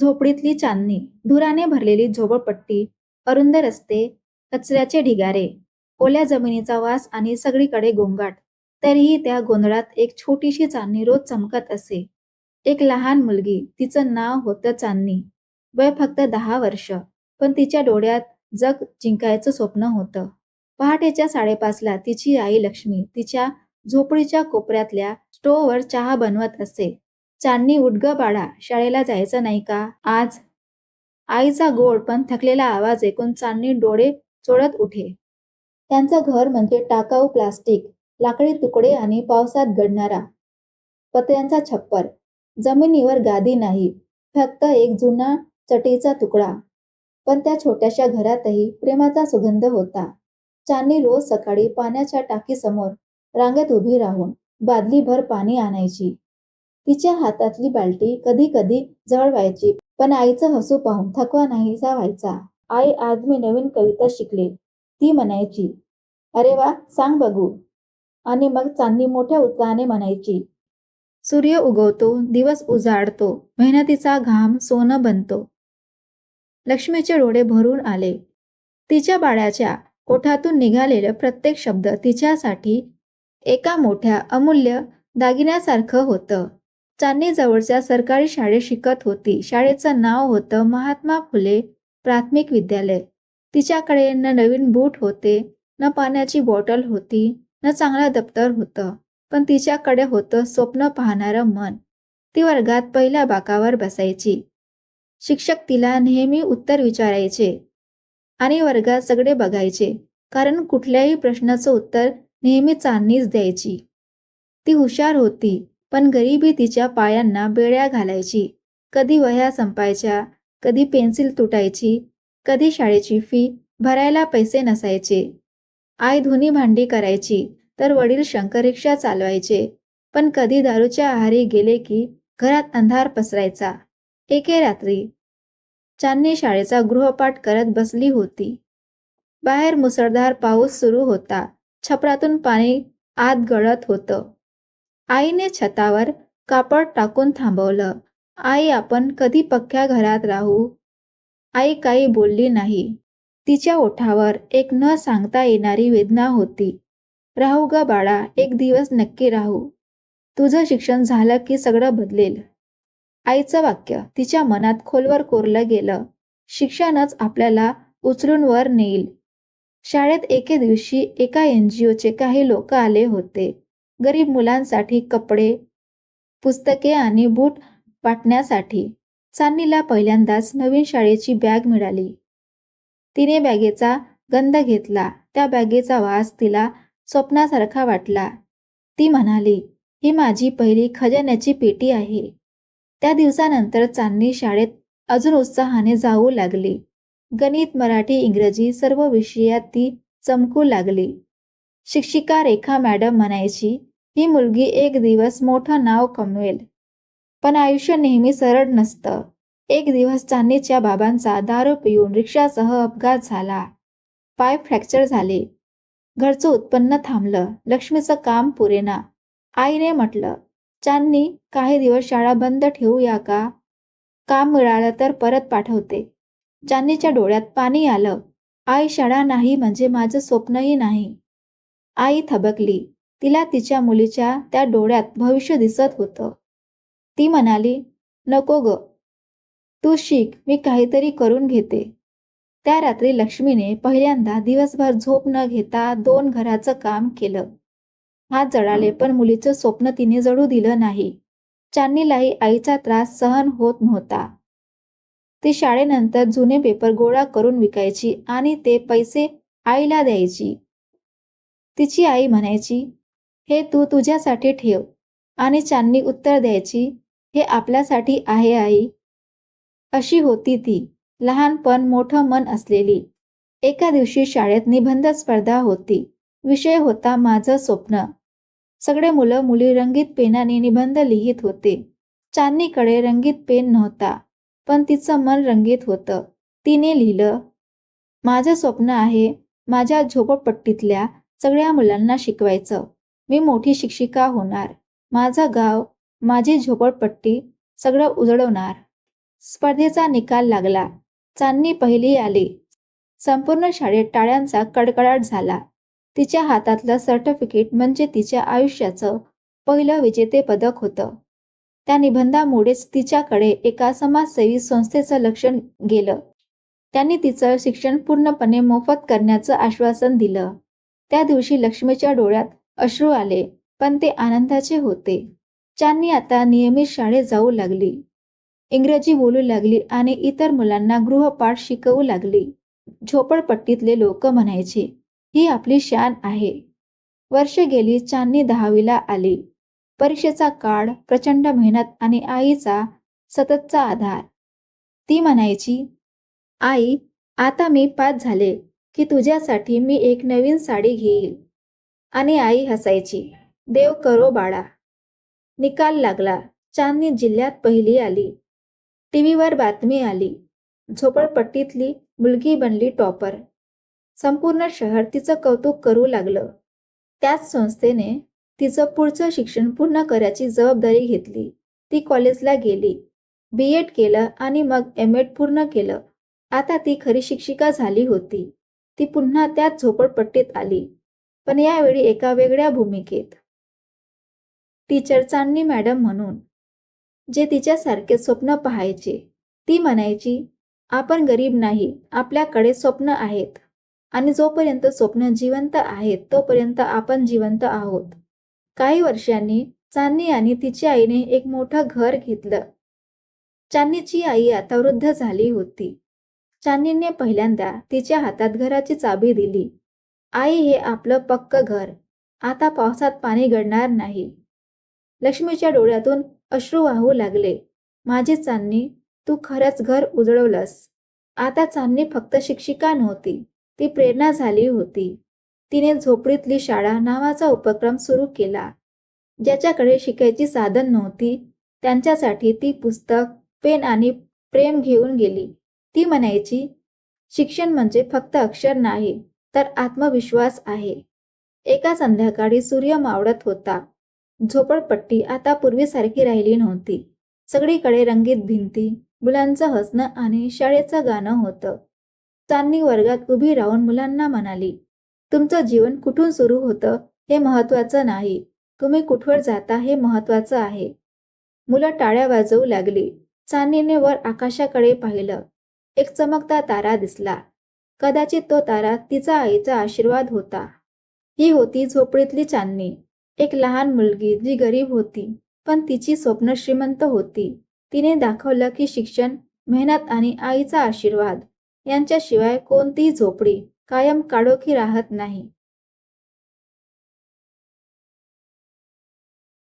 झोपडीतली चांदणी धुराने भरलेली झोपडपट्टी अरुंद रस्ते कचऱ्याचे ढिगारे ओल्या जमिनीचा वास आणि सगळीकडे गोंगाट. तरीही त्या गोंधळात एक छोटीशी चांदणी रोज चमकत असे. एक लहान मुलगी तिचं नाव होतं चांदणी. वय फक्त दहा वर्ष पण तिच्या डोळ्यात जग जिंकायचं स्वप्न होतं. पहाटेच्या साडेपाचला तिची आई लक्ष्मी तिच्या झोपडीच्या कोपऱ्यातल्या स्टोवर चहा बनवत असे. चांदणी उडग बाळा शाळेला जायचं नाही का? आज? आईचा गोड पण थकलेला आवाज ऐकून चांदणी डोळे चोळत उठे. त्यांचं घर म्हणजे टाकाऊ प्लास्टिक लाकडी तुकडे आणि पावसात गडणारा पत्र्यांचा छप्पर. जमिनीवर गादी नाही फक्त एक जुना चटईचा तुकडा. पण त्या छोट्याशा घरातही प्रेमाचा सुगंध होता. चांदणी रोज सकाळी पाण्याच्या टाकीसमोर रांगेत उभी राहून बादलीभर पाणी आणायची. तिच्या हातातली बाल्टी कधी कधी जवळ व्हायची पण आईचं हसू पाहून थकवा नाहीसा व्हायचा. आई आज मी नवीन कविता शिकले. ती म्हणायची अरे वा सांग बघू. आणि मग चांदणी मोठ्या उत्साहाने म्हणायची सूर्य उगवतो दिवस उजाडतो मेहनतीचा घाम सोनं बनतो. लक्ष्मीचे डोळे भरून आले. तिच्या बाळाच्या ओठातून निघालेलं प्रत्येक शब्द तिच्यासाठी एका मोठ्या अमूल्य दागिन्यासारखं होतं. चांदणी जवळच्या सरकारी शाळेत शिकत होती. शाळेचं नाव होतं महात्मा फुले प्राथमिक विद्यालय. तिच्याकडे न नवीन बूट होते न पाण्याची बॉटल होती न चांगलं दप्तर होतं. पण तिच्याकडे होतं स्वप्न पाहणारं मन. ती वर्गात पहिल्या बाकावर बसायची. शिक्षक तिला नेहमी उत्तर विचारायचे आणि वर्गात सगळे बघायचे कारण कुठल्याही प्रश्नाचं उत्तर नेहमी चांदणीच द्यायची. ती हुशार होती पण गरिबी तिच्या पायांना बेड्या घालायची. कधी वह्या संपायच्या कधी पेन्सिल तुटायची कधी शाळेची फी भरायला पैसे नसायचे. आई धुनी भांडी करायची तर वडील शंकरिक्षा चालवायचे पण कधी दारूच्या आहारी गेले की घरात अंधार पसरायचा. एके रात्री चांदणी शाळेचा गृहपाठ करत बसली होती. बाहेर मुसळधार पाऊस सुरू होता. छपरातून पाणी आत गळत होतं. आईने छतावर कापड टाकून थांबवलं. आई आपण कधी पक्क्या घरात राहू आई काही बोलली नाही. तिच्या ओठावर एक न सांगता येणारी वेदना होती. राहू ग बाळा एक दिवस नक्की राहू. तुझं शिक्षण झालं की सगळं बदलेल आईचं वाक्य तिच्या मनात खोलवर कोरलं गेलं. शिक्षणच आपल्याला उचलून वर नेईल. शाळेत एके दिवशी एका एन जी ओचे काही लोक आले होते. गरीब मुलांसाठी कपडे पुस्तके आणि बूट वाटण्यासाठी चांदणीला पहिल्यांदाच नवीन शाळेची बॅग मिळाली. तिने बॅगेचा गंध घेतला. त्या बॅगेचा वास तिला स्वप्नासारखा वाटला. ती म्हणाली ही माझी पहिली खजान्याची पेटी आहे. त्या दिवसानंतर चांदणी शाळेत अजून उत्साहाने जाऊ लागली. गणित मराठी इंग्रजी सर्व विषयात ती चमकू लागली. शिक्षिका रेखा मॅडम म्हणायची ही मुलगी एक दिवस मोठं नाव कमवेल. पण आयुष्य नेहमी सरळ नसतं. एक दिवस चांदीच्या बाबांचा दारू पिऊन रिक्षासह अपघात झाला. पाय फ्रॅक्चर झाले. घरचं उत्पन्न थांबलं. लक्ष्मीचं काम पुरेना. आईने म्हटलं चांदनी काही दिवस शाळा बंद ठेवूया का? काम मिळालं तर परत पाठवते. चांदनीच्या डोळ्यात पाणी आलं. आई शाळा नाही म्हणजे माझं स्वप्नही नाही. आई थबकली. तिला तिच्या मुलीच्या त्या डोळ्यात भविष्य दिसत होतं. ती म्हणाली नको ग. तू शिक मी काहीतरी करून घेते. त्या रात्री लक्ष्मीने पहिल्यांदा दिवसभर झोप न घेता दोन घराचं काम केलं. हात जळाले पण मुलीचं स्वप्न तिने जळू दिलं नाही. चांदनीलाही आईचा त्रास सहन होत नव्हता. ती शाळेनंतर जुने पेपर गोळा करून विकायची आणि ते पैसे आईला द्यायची. तिची आई म्हणायची हे तू तुझ्यासाठी ठेव आणि चांदणी उत्तर द्यायची हे आपल्यासाठी आहे आई. अशी होती ती. लहानपण मोठं मन असलेली. एका दिवशी शाळेत निबंध स्पर्धा होती. विषय होता माझं स्वप्न. सगळे मुलं मुली रंगीत पेनाने निबंध लिहित होते. चांदणीकडे रंगीत पेन नव्हता पण तिचं मन रंगीत होतं. तिने लिहिलं माझं स्वप्न आहे माझ्या झोपडपट्टीतल्या सगळ्या मुलांना शिकवायचं. मी मोठी शिक्षिका होणार. माझं गाव माझी झोपडपट्टी सगळं उजळवणार. स्पर्धेचा निकाल लागला. चांदणी पहिली आली. संपूर्ण शाळेत टाळ्यांचा कडकडाट झाला. तिच्या हातातलं सर्टिफिकेट म्हणजे तिच्या आयुष्याचं पहिलं विजेते पदक होतं. त्या निबंधामुळेच तिच्याकडे एका समाजसेवी संस्थेचं लक्ष गेलं. त्यांनी तिचं शिक्षण पूर्णपणे मोफत करण्याचं आश्वासन दिलं. त्या दिवशी लक्ष्मीच्या डोळ्यात अश्रू आले पण ते आनंदाचे होते. चांनी आता नियमित शाळेत जाऊ लागली. इंग्रजी बोलू लागली आणि इतर मुलांना गृहपाठ शिकवू लागली. झोपडपट्टीतले लोक म्हणायचे ही आपली शान आहे. वर्ष गेली चांनी दहावीला आली. परीक्षेचा काळ प्रचंड मेहनत आणि आईचा सततचा आधार. ती म्हणायची आई आता मी पास झाले की तुझ्यासाठी मी एक नवीन साडी घेईल. आणि आई हसायची. देव करो बाळा. निकाल लागला. चांदनी जिल्ह्यात पहिली आली. टीव्हीवर बातमी आली. झोपडपट्टीतली मुलगी बनली टॉपर. संपूर्ण शहर तिचं कौतुक करू लागलं. त्याच संस्थेने तिचं पुढचं शिक्षण पूर्ण करायची जबाबदारी घेतली. ती कॉलेजला गेली. बी एड केलं आणि मग एम एड पूर्ण केलं. आता ती खरी शिक्षिका झाली होती. ती पुन्हा त्याच झोपडपट्टीत आली. पण यावेळी एका वेगळ्या भूमिकेत. टीचर चांदणी मॅडम म्हणून जे तिच्यासारखे स्वप्न पाहायचे ती म्हणायची आपण गरीब नाही आपल्याकडे स्वप्न आहेत आणि जोपर्यंत स्वप्न जिवंत आहेत तोपर्यंत आपण जिवंत आहोत काही वर्षांनी चांदणी आणि तिच्या आईने एक मोठं घर घेतलं. चांदणीची आई आता वृद्ध झाली होती. चांदणीने पहिल्यांदा तिच्या हातात घराची चाबी दिली. आई हे आपलं पक्क घर. आता पावसात पाणी गळणार नाही. लक्ष्मीच्या डोळ्यातून अश्रू वाहू लागले. माझी चांदणी तू खरंच घर उजळवलंस. आता चांदणी फक्त शिक्षिका नव्हती ती प्रेरणा झाली होती. तिने झोपडीतली शाळा नावाचा उपक्रम सुरू केला. ज्याच्याकडे शिकायची साधन नव्हती त्यांच्यासाठी ती पुस्तक पेन आणि प्रेम घेऊन गेली. ती म्हणायची शिक्षण म्हणजे फक्त अक्षर नाही तर आत्मविश्वास आहे. एका संध्याकाळी सूर्य मावळत होता. झोपडपट्टी आता पूर्वीसारखी राहिली नव्हती. सगळीकडे रंगीत भिंती मुलांचं हसणं आणि शाळेचं गाणं होतं. चांदणी वर्गात उभी राहून मुलांना म्हणाली तुमचं जीवन कुठून सुरू होतं हे महत्वाचं नाही. तुम्ही कुठवर जाता हे महत्वाचं आहे. मुलं टाळ्या वाजवू लागली. चांदणीने वर आकाशाकडे पाहिलं. एक चमकता तारा दिसला. कदाचित तो तारा तिचा आईचा आशीर्वाद होता. ही होती झोपडीतली चांदणी. एक लहान मुलगी जी गरीब होती पण तिची स्वप्न श्रीमंत होती. तिने दाखवलं की शिक्षण मेहनत आणि आईचा आशीर्वाद यांच्याशिवाय कोणतीही झोपडी कायम काडोखी राहत नाही.